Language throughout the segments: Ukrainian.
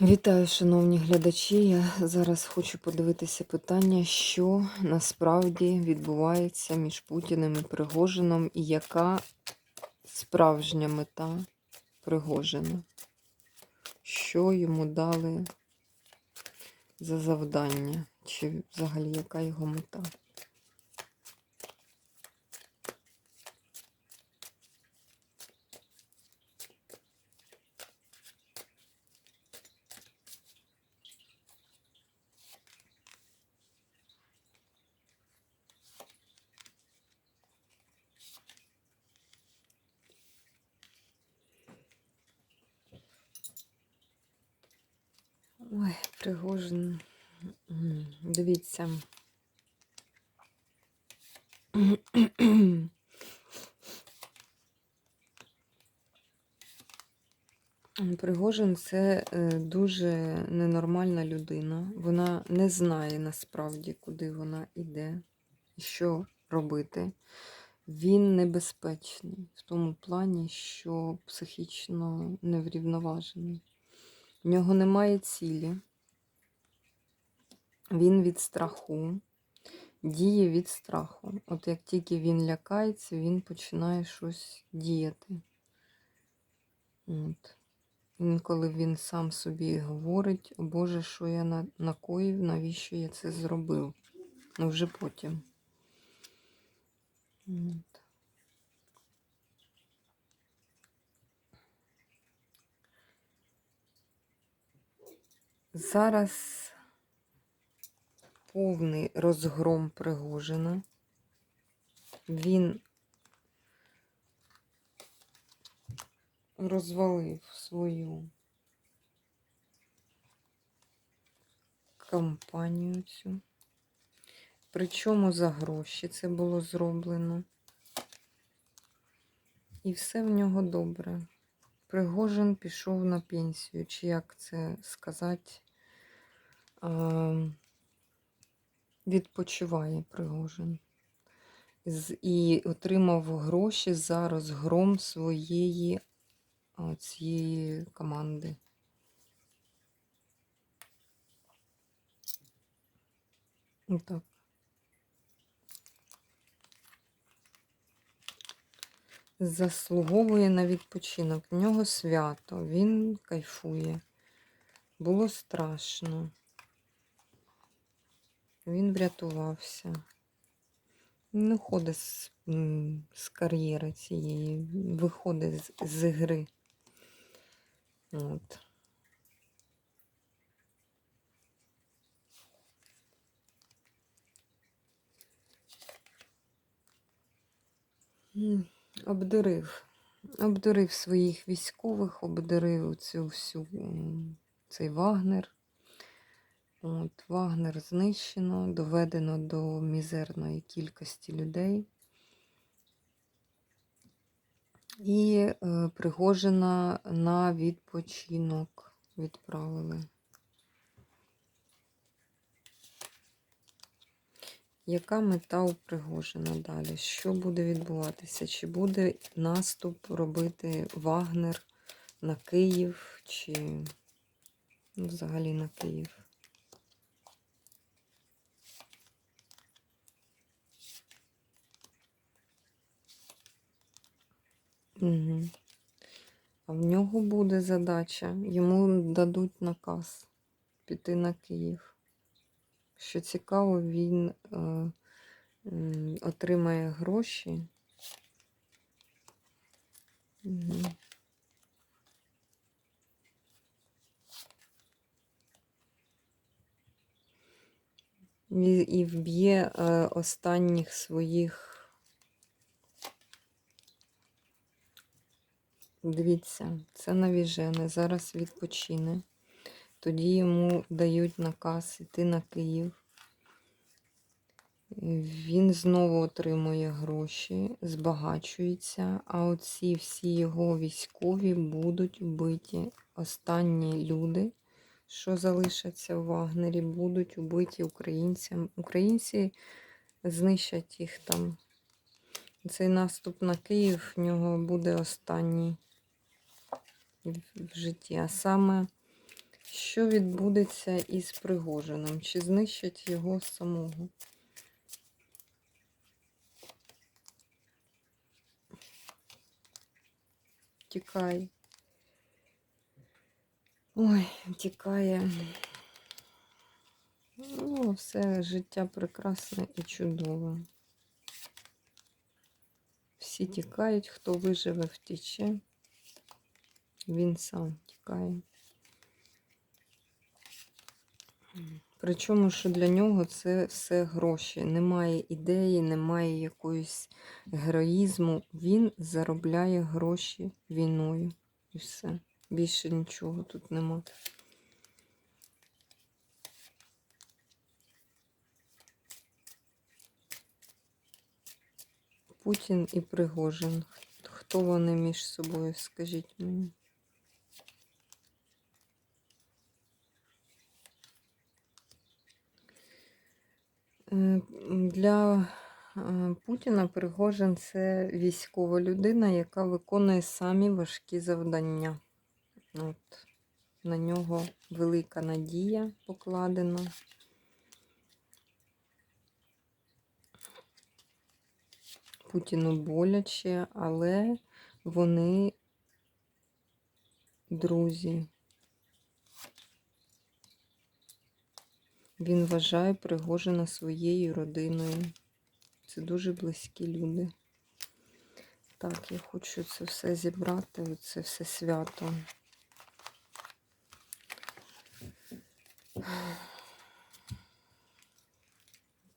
Вітаю, шановні глядачі. Я зараз хочу подивитися питання, що насправді відбувається між Путіним і Пригожином, і яка справжня мета Пригожина. Що йому дали за завдання, чи взагалі яка його мета? Ой, Пригожин. Дивіться. Пригожин це е, дуже ненормальна людина. Вона не знає насправді, куди вона йде і що робити. Він небезпечний в тому плані, що психічно неврівноважений. В нього немає цілі. Він від страху, діє від страху. От як тільки він лякається, він починає щось діяти. От. Інколи він сам собі говорить, Боже, що я накоїв, навіщо я це зробив? Ну, вже потім. От. Зараз повний розгром Пригожина. Він розвалив свою кампанію цю. Причому за гроші це було зроблено. І все в нього добре. Пригожин пішов на пенсію, чи як це сказати, відпочиває Пригожин. І отримав гроші за розгром своєї цієї команди. Отак. Заслуговує на відпочинок. В нього свято, він кайфує. Було страшно. Він врятувався. Він уходить з, з кар'єри цієї, виходить з, з гри. От. Обдурив. Обдурив своїх військових, обдурив цю всю цей Вагнер. От, Вагнер знищено, доведено до мізерної кількості людей. І е, Пригожина на відпочинок відправили. Яка мета у Пригожина далі? Що буде відбуватися? Чи буде наступ робити Вагнер на Київ, чи ну, взагалі на Київ? Угу. А в нього буде задача, йому дадуть наказ піти на Київ. Що цікаво, він е, отримає гроші. Угу. І, і вб'є е, останніх своїх. Дивіться, це навіжене, зараз відпочине. Тоді йому дають наказ йти на Київ. Він знову отримує гроші, збагачується, а оці всі його військові будуть вбиті. Останні люди, що залишаться в Вагнері, будуть убиті українцям. Українці знищать їх там. Цей наступ на Київ в нього буде останній в житті. А саме Що відбудеться із Пригожином? Чи знищать його самого? Тікай. Ой, тікає. Ну, все життя прекрасне і чудове. Всі тікають, хто виживе, втіче. Він сам тікає. Причому, що для нього це все гроші. Немає ідеї, немає якоїсь героїзму. Він заробляє гроші війною. І все. Більше нічого тут нема. Путін і Пригожин. Хто вони між собою, скажіть мені? Е, Для е, Путіна Пригожин це військова людина, яка виконує самі важкі завдання. От. На нього велика надія покладена. Путіну боляче, але вони друзі. Він вважає Пригожина своєю родиною. Це дуже близькі люди. Так, я хочу це все зібрати, це все свято.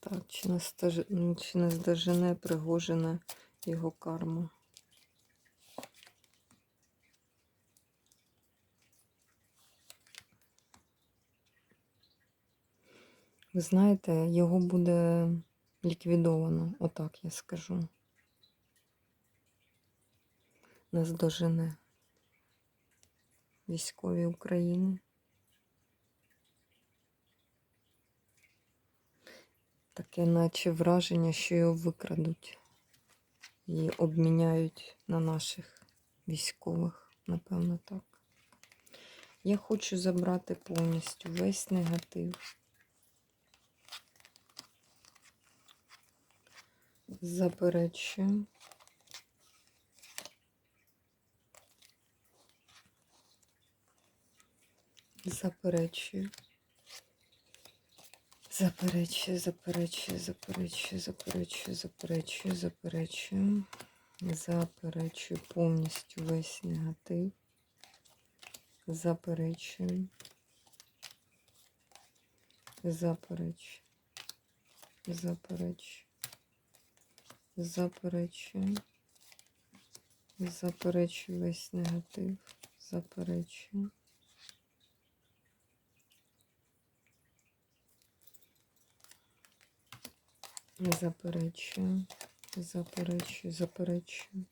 Так, чи не, здожене Пригожина його карма? Ви знаєте, його буде ліквідовано, отак я скажу. Наздожене військові України. Таке наче враження, що його викрадуть і обміняють на наших військових, напевно, так. Я хочу забрати повністю весь негатив. Заперечую. Заперечую. Заперечую, заперечую, заперечую, заперечую, заперечую, заперечую. Заперечую повністю весь негатив. Заперечую. Заперечую. Заперечую. Заперечую. Заперечую весь негатив. Заперечую. Заперечую, заперечую, заперечую.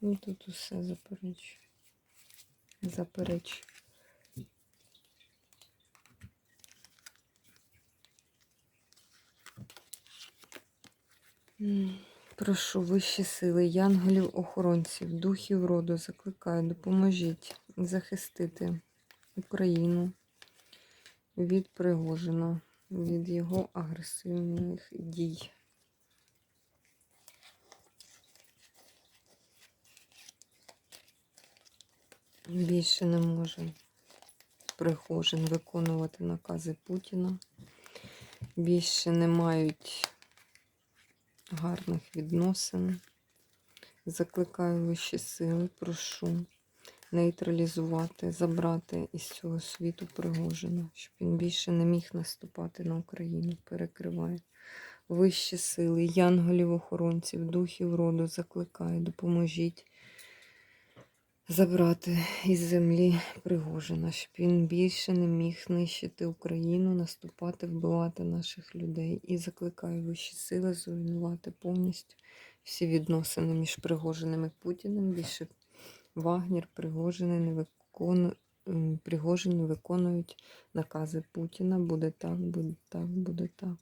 І тут усе заперечую. Заперечую. Прошу вищі сили, янголів, охоронців, духів роду, закликаю, допоможіть захистити Україну від Пригожина, від його агресивних дій. Більше не може Пригожин виконувати накази Путіна. Більше не мають гарних відносин. Закликаю вищі сили, прошу нейтралізувати, забрати із цього світу Пригожина, щоб він більше не міг наступати на Україну. Перекриваю. Вищі сили, янголів, охоронців, духів роду закликаю, допоможіть забрати із землі Пригожина, щоб він більше не міг нищити Україну, наступати, вбивати наших людей. І закликаю вищі сили зруйнувати повністю всі відносини між Пригожиним і Путіним. Більше Вагнер, Пригожини не викону... м, Пригожин виконують накази Путіна. Буде так, буде так, буде так.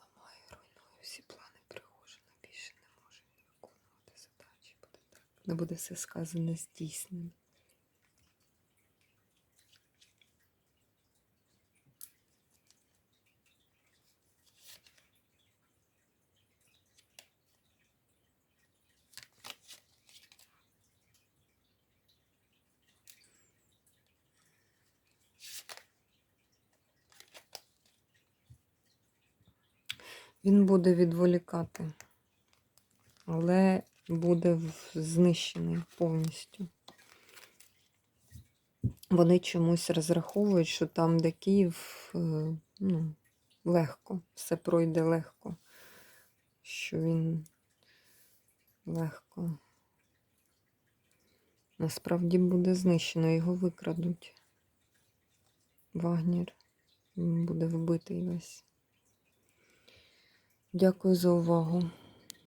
Ламаю, руйную всі плани Пригожина. Більше не може він виконувати задачі. Не буде все сказане здійснено. Він буде відволікати, але буде знищений повністю. Вони чомусь розраховують, що там, де Київ, е, ну, легко, все пройде легко, що він легко. Насправді буде знищено, його викрадуть. Вагнер Він буде вбитий весь. Дякую за увагу.